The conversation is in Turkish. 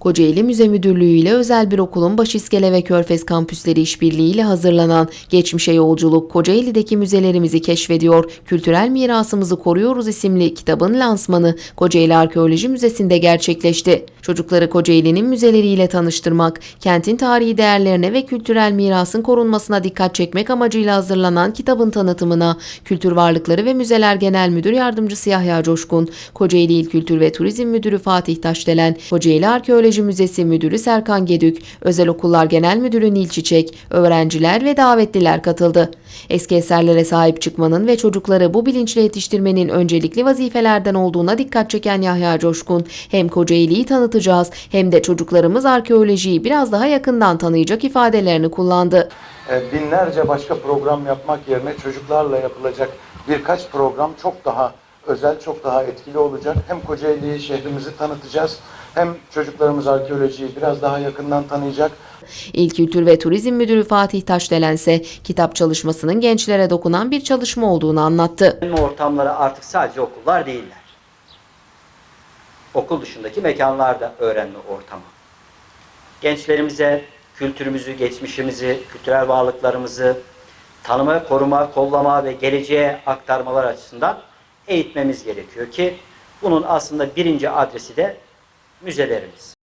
Kocaeli Müze Müdürlüğü ile özel bir okulun Başiskele ve Körfez kampüsleri işbirliğiyle hazırlanan Geçmişe Yolculuk Kocaeli'deki müzelerimizi keşfediyor, kültürel mirasımızı koruyoruz isimli kitabın lansmanı Kocaeli Arkeoloji Müzesi'nde gerçekleşti. Çocukları Kocaeli'nin müzeleriyle tanıştırmak, kentin tarihi değerlerine ve kültürel mirasın korunmasına dikkat çekmek amacıyla hazırlanan kitabın tanıtımına Kültür Varlıkları ve Müzeler Genel Müdür Yardımcısı Yahya Coşkun, Kocaeli İl Kültür ve Turizm Müdürü Fatih Taşdelen, Kocaeli Arkeoloji Müzesi Müdürü Serkan Gedük, Özel Okullar Genel Müdürü Nil Çiçek, öğrenciler ve davetliler katıldı. Eski eserlere sahip çıkmanın ve çocukları bu bilinçle yetiştirmenin öncelikli vazifelerden olduğuna dikkat çeken Yahya Coşkun, hem Kocaeli'yi tanıtacağız hem de çocuklarımız arkeolojiyi biraz daha yakından tanıyacak ifadelerini kullandı. E, binlerce başka program yapmak yerine çocuklarla yapılacak birkaç program çok daha özel, çok daha etkili olacak. Hem Kocaeli'yi, şehrimizi tanıtacağız, hem çocuklarımız arkeolojiyi biraz daha yakından tanıyacak. İl Kültür ve Turizm Müdürü Fatih Taşdelen ise kitap çalışmasının gençlere dokunan bir çalışma olduğunu anlattı. Öğrenme ortamları artık sadece okullar değiller. Okul dışındaki mekanlarda öğrenme ortamı. Gençlerimize kültürümüzü, geçmişimizi, kültürel varlıklarımızı tanıma, koruma, kollama ve geleceğe aktarmalar açısından eğitmemiz gerekiyor ki bunun aslında birinci adresi de müzelerimiz.